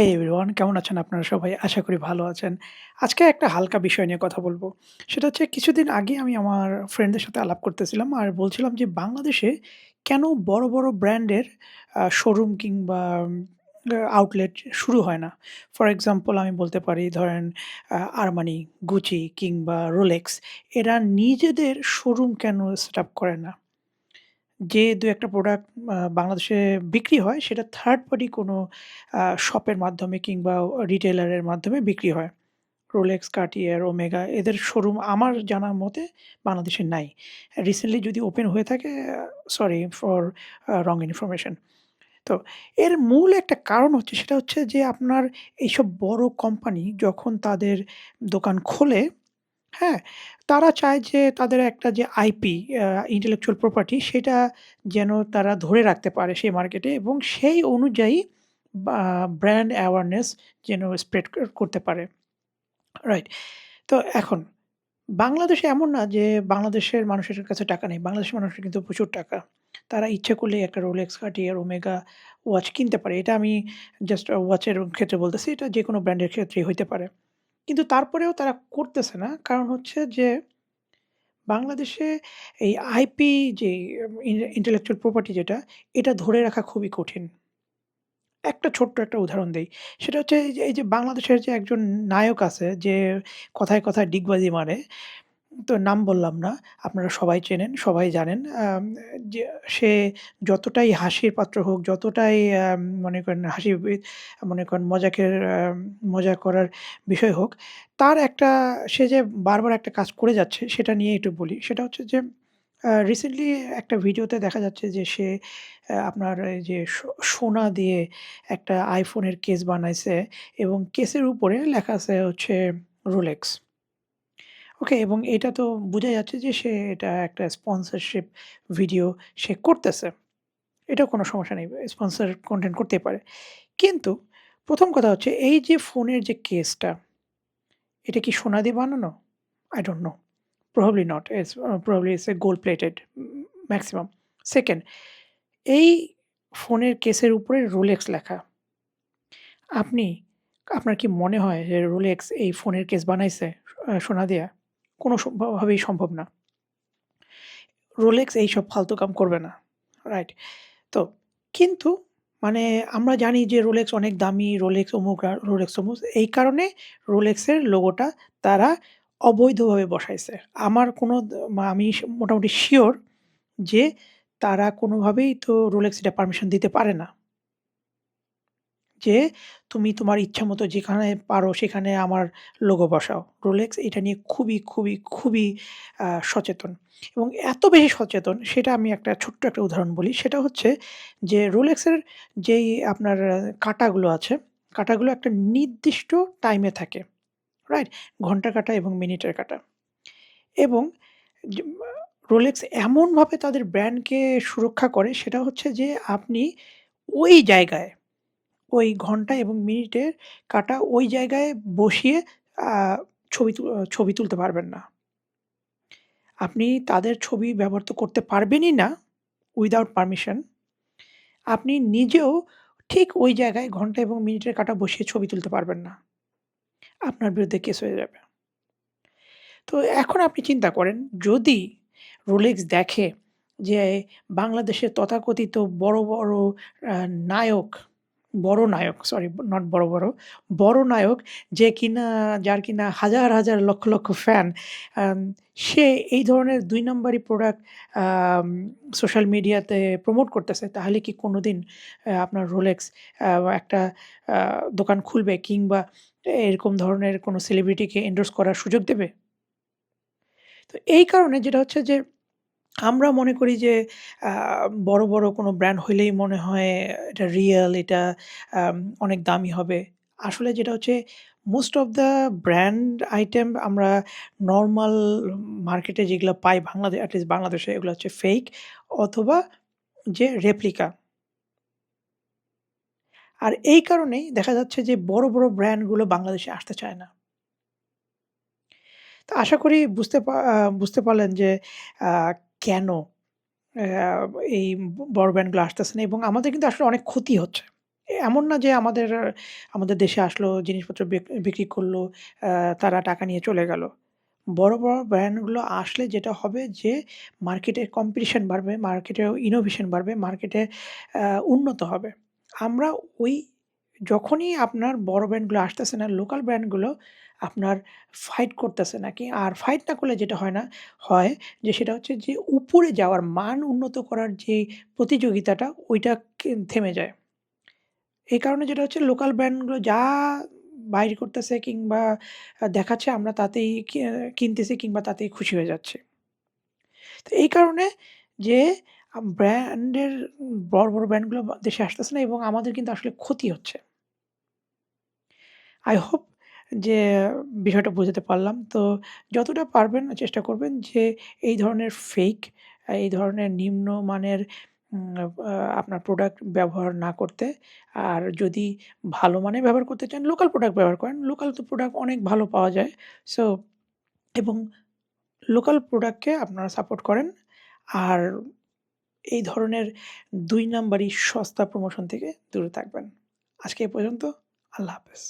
হে everyone কেমন আছেন আপনারা সবাই? আশা করি ভালো আছেন। আজকে একটা হালকা বিষয় নিয়ে কথা বলব সেটা হচ্ছে কিছুদিন আগে আমি আমার ফ্রেন্ডদের সাথে আলাপ করতেছিলাম আর বলছিলাম যে বাংলাদেশে কেন বড়, বড় ব্র্যান্ডের শোরুম কিংবা আউটলেট শুরু হয় না? ফর এক্সাম্পল আমি বলতে পারি ধরেন আরমানি, গুচি কিংবা রোলেক্স এরা নিজেদের শোরুম কেন সেট আপ করে না? যে ২-১ টা প্রোডাক্ট বাংলাদেশে বিক্রি হয় সেটা থার্ড পার্টি কোনো শপের মাধ্যমে কিংবা রিটেইলার এর মাধ্যমে বিক্রি হয়। Rolex, Cartier, Omega এদের শোরুম আমার জানা মতে বাংলাদেশে নাই। রিসেন্টলি যদি ওপেন হয়ে থাকে সরি ফর রং ইনফরমেশন। তো এর মূল একটা কারণ হচ্ছে সেটা হচ্ছে যে আপনার এইসব বড় কোম্পানি যখন তাদের দোকান খোলে হ্যাঁ? তারা চায় যে তাদের একটা যে আইপি intellectual property সেটা যেন তারা ধরে রাখতে পারে সেই মার্কেটে এবং সেই অনুযায়ী বা ব্র্যান্ড অ্যাওয়ারনেস যেন স্প্রেড কর করতে পারে। রাইট? তো এখন বাংলাদেশে এমন না যে বাংলাদেশের মানুষের কাছে টাকা নেই। বাংলাদেশের মানুষের কিন্তু প্রচুর টাকা। তারা ইচ্ছে করলেই একটা Rolex, Cartier, Omega ওয়াচ কিনতে পারে। এটা আমি জাস্ট ওয়াচের ক্ষেত্রে বলতেছি। এটা যেকোনো ব্র্যান্ডের ক্ষেত্রেই হইতে পারে। কিন্তু তারপরেও তারা করতেছে না। কারণ হচ্ছে যে বাংলাদেশে এই আইপি যে ইন্টেলেকচুয়াল প্রপার্টি যেটা, এটা ধরে রাখা খুবই কঠিন। একটা ছোট্ট একটা উদাহরণ দেই। সেটা হচ্ছে এই যে বাংলাদেশের যে একজন নায়ক আছে যে কথায়, কথায় ডিগবাজি মারে। তো নাম বললাম না। আপনারা সবাই চেনেন, সবাই জানেন। যে সে যতটাই হাসির পাত্র হোক, যতটাই মনে করেন হাসি মনে করেন মজাকের মজা করার বিষয় হোক, তার একটা সে যে বারবার একটা কাজ করে যাচ্ছে সেটা নিয়ে একটু বলি। সেটা হচ্ছে যে রিসেন্টলি একটা ভিডিওতে দেখা যাচ্ছে যে সে আপনার যে সোনা দিয়ে একটা আইফোনের কেস বানাইছে এবং কেসের উপরে লেখা আছে হচ্ছে Rolex। ওকে এবং এটা তো বোঝা যাচ্ছে যে সে এটা একটা স্পন্সরশিপ ভিডিও সে করতেছে। এটা কোনো সমস্যা নেই। স্পন্সর কন্টেন্ট করতেই পারে। কিন্তু প্রথম কথা হচ্ছে এই যে ফোনের যে কেসটা, এটা কি সোনা দিয়ে বানানো? I don't know Probably not It's uh, probably a a plated maximum. Second এই ফোনের কেসের উপরে রোলেক্স লেখা। আপনি আপনার কি মনে হয় যে রোলেক্স এই ফোনের কেস বানাইছে সোনা দিয়া? কোনো স ভাবেই সম্ভব না। রোলেক্স এইসব ফালতু কাম করবে না। রাইট? তো কিন্তু মানে আমরা জানি যে রোলেক্স অনেক দামি, রোলেক্স অমুক, Rolex তমুক। এই কারণে রোলেক্সের লোগোটা তারা অবৈধভাবে বসাইছে। আমার কোনো আমি মোটামুটি শিওর যে তারা কোনোভাবেই তো Rolex এটা পারমিশন দিতে পারে না। যে তুমি তোমার ইচ্ছা মতো যেখানে পারো সেখানে আমার লোগো বসাও। রোলেক্স এটা নিয়ে খুবই, খুবই, খুবই সচেতন এবং এত বেশি সচেতন সেটা আমি একটা ছোট্ট একটা উদাহরণ বলি। সেটা হচ্ছে যে রোলেক্সের যেই আপনার কাটাগুলো আছে, কাটাগুলো একটা নির্দিষ্ট টাইমে থাকে। রাইট? ঘণ্টার কাঁটা এবং মিনিটের কাটা এবং রোলেক্স এমনভাবে তাদের ব্র্যান্ডকে সুরক্ষা করে সেটা হচ্ছে যে আপনি ওই জায়গায়, ওই ঘণ্টা এবং মিনিটের কাঁটা ওই জায়গায় বসিয়ে ছবি ছবি তুলতে পারবেন না। আপনি তাদের ছবি ব্যবহার তো করতে পারবেনই না উইদাউট পারমিশন। আপনি নিজেও ঠিক ওই জায়গায় ঘণ্টা এবং মিনিটের কাটা বসিয়ে ছবি তুলতে পারবেন না। আপনার বিরুদ্ধে কেস হয়ে যাবে। তো এখন আপনি চিন্তা করেন যদি Rolex দেখে যে বাংলাদেশের তথাকথিত বড়, বড় নায়ক, বড় নায়ক সরি নট বড়, বড়, বড় নায়ক যে কিনা যার কিনা হাজার, হাজার লক্ষ, লক্ষ ফ্যান সে এই ধরনের ২ নাম্বারি প্রোডাক্ট সোশ্যাল মিডিয়াতে প্রমোট করতেছে তাহলে কি কোনো দিন আপনার রোলেক্স একটা দোকান খুলবে কিংবা এরকম ধরনের কোনো সেলিব্রিটিকে এন্ডোর্স করার সুযোগ দেবে? তো এই কারণে যেটা হচ্ছে যে আমরা মনে করি যে বড়, বড় কোনো ব্র্যান্ড হইলেই মনে হয় এটা রিয়াল, এটা অনেক দামি হবে। আসলে যেটা হচ্ছে most of the brand item আমরা নর্মাল মার্কেটে যেগুলো পাই বাংলাদেশ এট লিস্ট বাংলাদেশে এগুলো হচ্ছে ফেক অথবা যে রেপ্লিকা। আর এই কারণেই দেখা যাচ্ছে যে বড়, বড় ব্র্যান্ডগুলো বাংলাদেশে আসতে চায় না। তো আশা করি বুঝতে বুঝতে পারলেন যে কেন এই বড় ব্র্যান্ডগুলো আসতেছে না এবং আমাদের কিন্তু আসলে অনেক ক্ষতি হচ্ছে। এমন না যে আমাদের আমাদের দেশে আসলো, জিনিসপত্র বিক্রি করল, তারা টাকা নিয়ে চলে গেল। বড়, বড় ব্র্যান্ডগুলো আসলে যেটা হবে যে মার্কেটে কম্পিটিশন বাড়বে, মার্কেটে ইনোভেশন বাড়বে, মার্কেটে উন্নত হবে। আমরা ওই যখনই আপনার বড় ব্র্যান্ডগুলো আসতেছে না, লোকাল ব্র্যান্ডগুলো আপনার ফাইট করতেছে নাকি আর ফাইট না করলে যেটা হয় না হয় যে সেটা হচ্ছে যে উপরে যাওয়ার মান উন্নত করার যে প্রতিযোগিতাটা ওইটা থেমে যায়। এই কারণে যেটা হচ্ছে লোকাল ব্র্যান্ডগুলো যা বাইর করতেছে কিংবা দেখাচ্ছে আমরা তাতেই কিনতেছি কিংবা তাতেই খুশি হয়ে যাচ্ছে তো এই কারণে যে ব্র্যান্ডের বড়, বড় ব্র্যান্ডগুলো দেশে আসতেছে না এবং আমাদের কিন্তু আসলে ক্ষতি হচ্ছে। আই hope যে বিষয়টা বোঝাতে পারলাম। তো যতটা পারবেন চেষ্টা করবেন যে এই ধরনের ফেক, এই ধরনের নিম্নমানের আপনার প্রোডাক্ট ব্যবহার না করতে। আর যদি ভালো মানের ব্যবহার করতে চান, লোকাল প্রোডাক্ট ব্যবহার করেন। লোকাল তো প্রোডাক্ট অনেক ভালো পাওয়া যায়। সো এবং লোকাল প্রোডাক্টকে আপনারা সাপোর্ট করেন। আর এই ধরনের ২ নাম্বারি সস্তা প্রমোশন থেকে দূরে থাকবেন। আজকে এ পর্যন্ত। আল্লাহ হাফেজ।